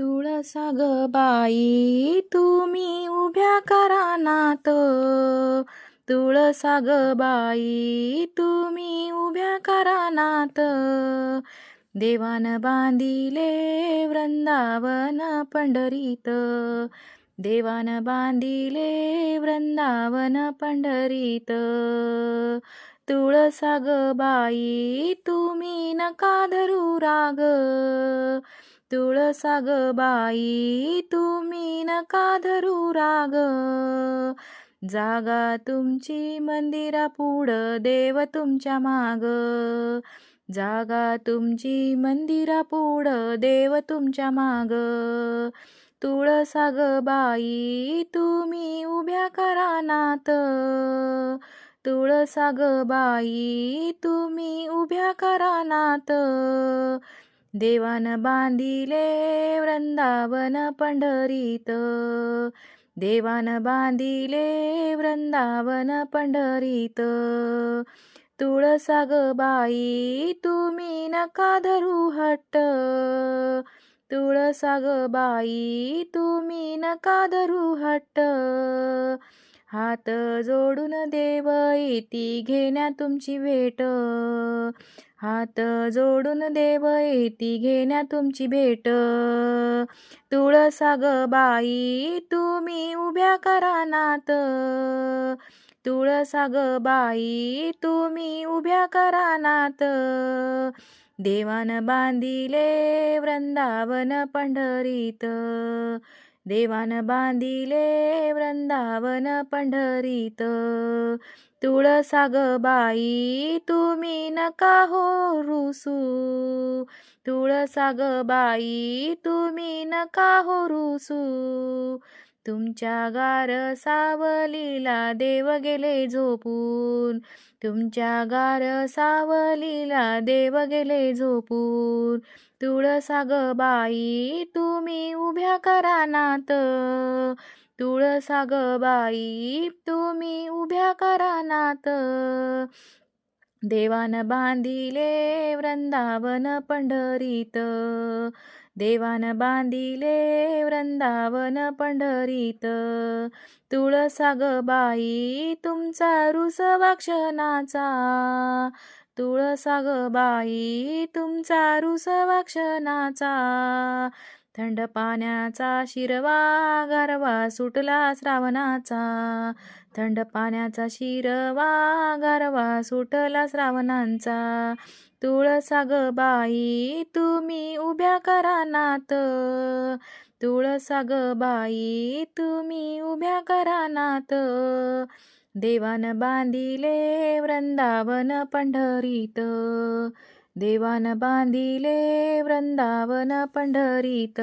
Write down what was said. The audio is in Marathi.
तुळसा ग बाई तुम्ही उभ्या करा नात तुळसा ग बाई तुम्ही उभ्या करा नात देवान बांधिले वृंदावन पंढरीत. देवान बांधिले वृंदावन पंढरीत. तुळसा ग बाई तुम्ही नका धरू राग. तुळसा ग बाई तुम्ही नका धरू राग. जागा तुमची मंदिरा पुढं देव तुमच्या माग. जागा तुमची मंदिरा पुढं देव तुमच्या माग. तुळसा ग बाई तुम्ही उभ्या करा नात. तुळसा ग बाई तुम्ही उभ्या करा नात. देवान बांधिले वृंदावन पंढरीत. देवान बांधिले वृंदावन पंढरीत. तुळसाग बाई तुम्ही नका धरू हट्ट तुळसाग बाई तुम्ही नका धरू हट्ट हात जोडून देव येती घेण्या तुमची भेट. हात जोडून देव येती घेण्या तुमची भेट. तुळसाग बाई तुम्ही उभ्या करा नात तुळसाग बाई तुम्ही उभ्या करा नात देवान बांधिले वृंदावन पंढरीत. देवान बांधिले वृंदावन पंढरीत. तुळसाग बाई तुम्ही नका हो रुसू. तुळसाग बाई तुम्ही नका हो रुसू. तुमच्या गार सावलीला देव गेले झोपून. तुमच्या गार सावलीला देव गेले झोपून. तुळसा ग बाई तुम्ही उभ्या करा नात. तुळसा ग बाई तुम्ही उभ्या करा नात. देवान बांधिले वृंदावन पंढरीत. देवान बांधिले वृंदावन पंढरीत. तुळसाग बाई तुमचा रुस क्षणाचा तुळसा बाई तुमचा रुस क्षणाचा थंड पाण्याचा शिरवा गारवा सुटला श्रावणाचा. थंड पाण्याचा शिरवा गारवा सुटला श्रावणांचा. तुळसा ग बाई तुम्ही उभ्या करा नात. तुळसा ग बाई तुम्ही उभ्या करा नात. देवान बांधिले वृंदावन पंढरीत. देवान बांधिले वृंदावन पंढरीत.